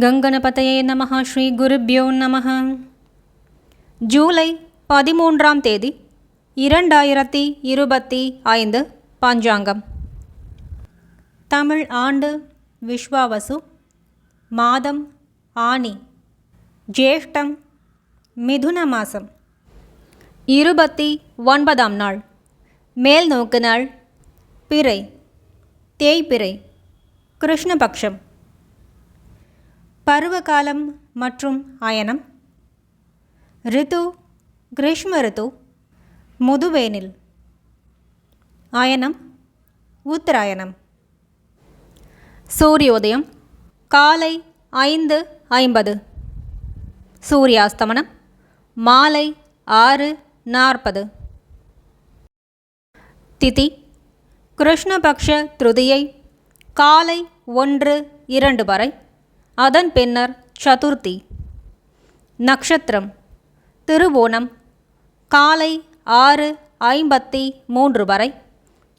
கங்கணபதையே நம ஸ்ரீ குருப்யோ நம ஜூலை பதிமூன்றாம் தேதி இரண்டாயிரத்தி இருபத்தி ஐந்து பஞ்சாங்கம். தமிழ் ஆண்டு விஸ்வாவசு மாதம் ஆனி ஜேஷ்டம் மிதுன மாதம் இருபத்தி ஒன்பதாம் நாள் மேல் நோக்கு நாள் பிறை தேய்பிறை கிருஷ்ணபக்ஷம். பருவகாலம் மற்றும் அயனம். ரிது கிரீஷ்ம ரிது முதுவேனில். அயனம் உத்தராயணம். சூரியோதயம் காலை ஐந்து ஐம்பது. சூரியாஸ்தமனம் மாலை ஆறு நாற்பது. திதி கிருஷ்ணபக்ஷ திருதியை காலை ஒன்று இரண்டு வரை. அதன் பின்னர் சதுர்த்தி. நட்சத்திரம் திருவோணம். காலை ஆறு ஐம்பத்தி மூன்று வரை.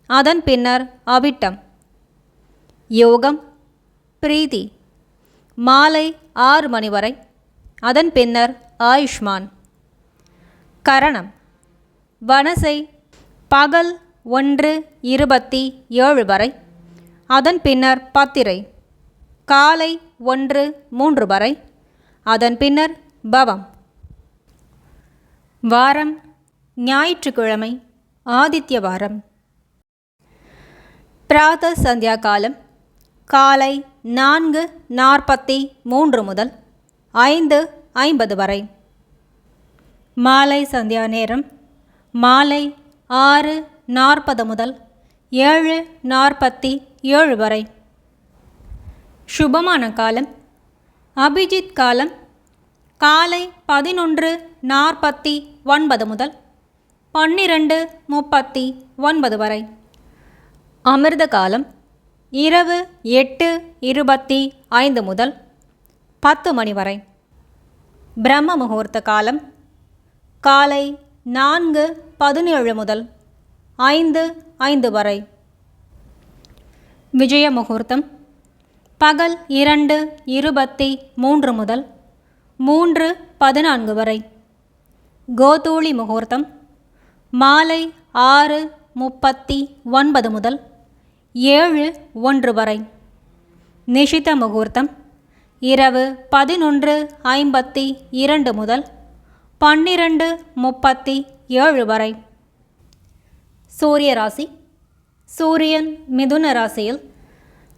அதன் பின்னர் அவிட்டம். யோகம். பிரீதி மாலை ஆறு மணி வரை. அதன் பின்னர் ஆயுஷ்மான். கரணம். வனசை பகல் ஒன்று இருபத்தி ஏழு வரை. அதன் பின்னர் பத்திரை. காலை ஒன்று மூன்று வரை. அதன் பின்னர் பவம். வாரம் ஞாயிற்றுக்கிழமை ஆதித்ய வாரம். பிராத சந்தியா காலம் காலை நான்கு நாற்பத்தி மூன்று முதல் ஐந்து ஐம்பது வரை. மாலை சந்தியா நேரம் மாலை ஆறு நாற்பது முதல் ஏழு நாற்பத்தி ஏழு வரை. சுபமான காலம். அபிஜித் காலம் காலை பதினொன்று நாற்பத்தி ஒன்பது முதல் பன்னிரண்டு முப்பத்தி ஒன்பது வரை. அமிர்த காலம் இரவு எட்டு இருபத்தி ஐந்து முதல் பத்து மணி வரை. பிரம்ம முகூர்த்த காலம் காலை நான்கு பதினேழு முதல் ஐந்து ஐந்து வரை. விஜய முகூர்த்தம் பகல் இரண்டு இருபத்தி மூன்று முதல் மூன்று பதினான்கு வரை. கோதூளி முகூர்த்தம். மாலை ஆறு முப்பத்தி ஒன்பது முதல் ஏழு ஒன்று வரை. நிஷித முகூர்த்தம். இரவு பதினொன்று ஐம்பத்தி இரண்டு முதல் பன்னிரண்டு முப்பத்தி ஏழு வரை. சூரிய ராசி. சூரியன் மிதுன ராசியில்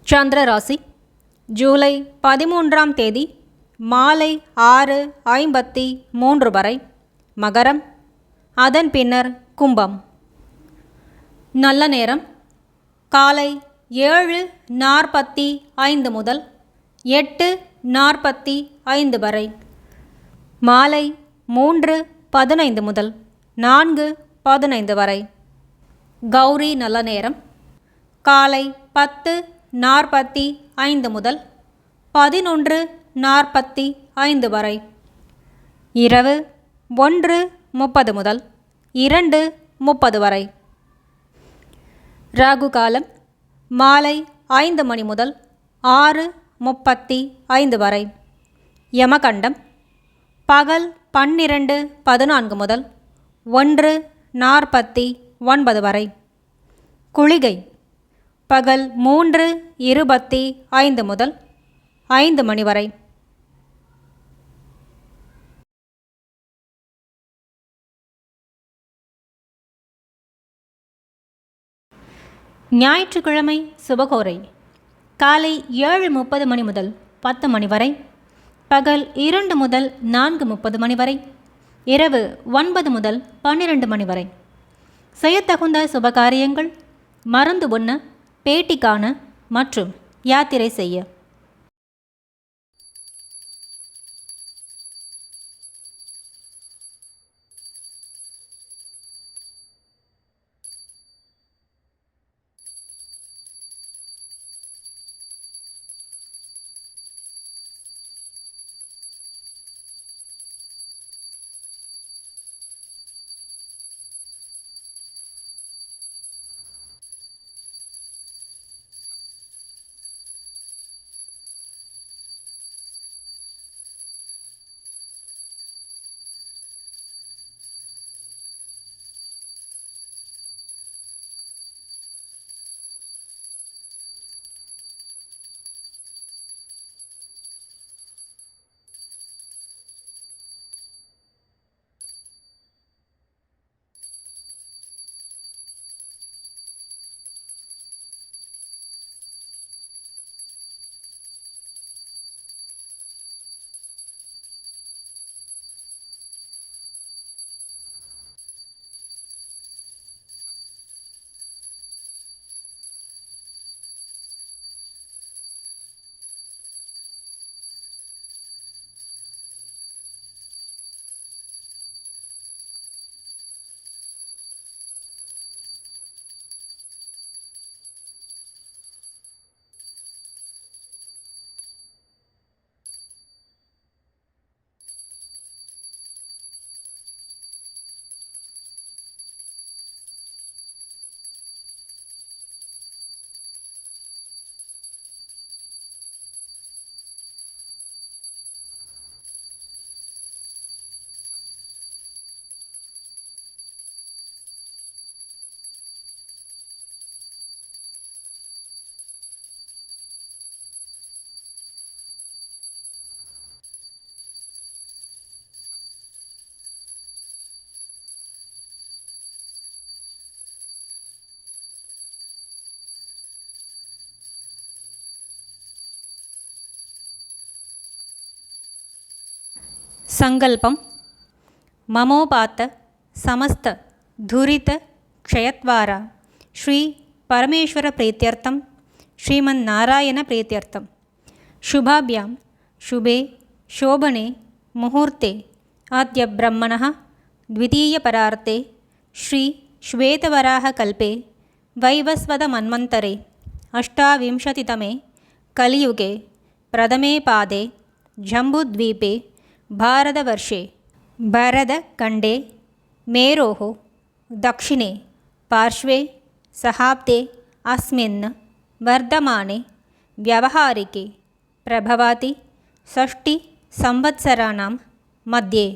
சந்திர ராசி. ஜூலை பதிமூன்றாம் தேதி மாலை ஆறு ஐம்பத்தி மூன்று வரை மகரம் அதன் பின்னர் கும்பம். நல்ல நேரம். காலை ஏழு நாற்பத்தி ஐந்து முதல் எட்டு நாற்பத்தி ஐந்து வரை மாலை மூன்று பதினைந்து முதல் நான்கு பதினைந்து வரை. கௌரி நல்ல நேரம். காலை பத்து நாற்பத்தி ஐந்து முதல் பதினொன்று நாற்பத்தி ஐந்து வரை. இரவு ஒன்று முப்பது முதல் இரண்டு முப்பது வரை. ராகு காலம் மாலை ஐந்து மணி முதல் ஆறு முப்பத்தி ஐந்து வரை. யமகண்டம் பகல் பன்னிரண்டு பதினான்கு முதல் ஒன்று நாற்பத்தி ஒன்பது வரை. குளிகை பகல் மூன்று இருபத்தி ஐந்து முதல் ஐந்து மணி வரை. ஞாயிற்றுக்கிழமை சுபகோரை. காலை ஏழு முப்பது மணி முதல் பத்து மணி வரை. பகல் இரண்டு முதல் நான்கு முப்பது மணி வரை. இரவு ஒன்பது முதல் பன்னிரண்டு மணி வரை. செய்யத்தகுந்த சுபகாரியங்கள் மறந்து ஒன்று பேட்டி காண மற்றும் யாத்திரை செய்ய. सङ्कल्पं ममोपात्त समस्त धुरित क्षयत्वारा श्रीपरमेश्वरप्रीत्यर्थं श्रीमन्नारायणप्रीत्यर्थं शुभाभ्यां शुभे शोभने मुहूर्ते अद्य ब्रह्मणः द्वितीयपरार्ते श्रीश्वेतवराहकल्पे वैवस्वतमन्वन्तरे अष्टाविंशतितमे कलियुगे प्रथमे पादे जम्बुद्वीपे भारतवर्षे भरतखण्डे मेरोः दक्षिणे पार्श्वे सहाब्दे अस्मिन् वर्धमाने व्यावहारिके प्रभवति षष्टिसंवत्सराणां मध्ये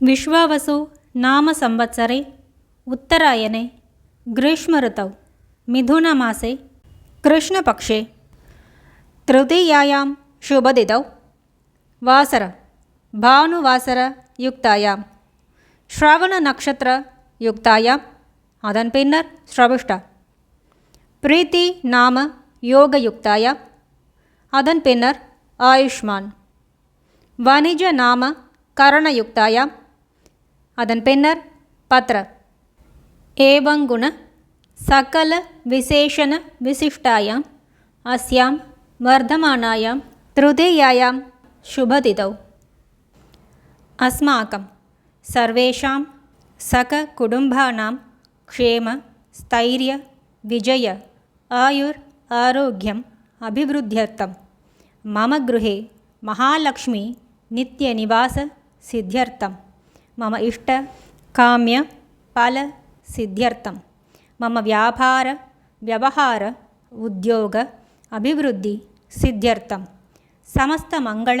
विश्वावसु नामसंवत्सरे उत्तरायणे ग्रीष्मऋतौ मिथुनमासे कृष्णपक्षे तृतीयायां ವಾಸರ ಭಾನುವಾಸರ யுக்தாயாம் ஸ்ரவண நக்ஷத்திர யுக்தாயாம் அதன் பின்னர் ஸ்ரவிஷ்டா பிரீத்தி நாம யோக யுக்தாயாம் அதன் பின்னர் ஆயுஷ்மான் வணிஜ நாம கரண யுக்தாயாம் அதன் பின்னர் பத்ர. ஏவங்குண சகல விசேஷண விசிஷ்டாயாம் அஸ்யாம் வர்தமானாயாம் திருதேயாயாம் శుభదితౌ అస్మాకం సర్వేషాం సక కుటుంబానాం క్షేమ స్థైర్య విజయ ఆయుర్ ఆరోగ్యం అభివృద్ధ్యర్థం మమ గృహే మహాలక్ష్మి నిత్యనివాస సిద్ధ్యర్థం మమ ఇష్ట కామ్య ఫల సిద్ధ్యర్థం మమ వ్యాపార వ్యవహార ఉద్యోగ అభివృద్ధి సిద్ధ్యర్థం సమస్త మంగళ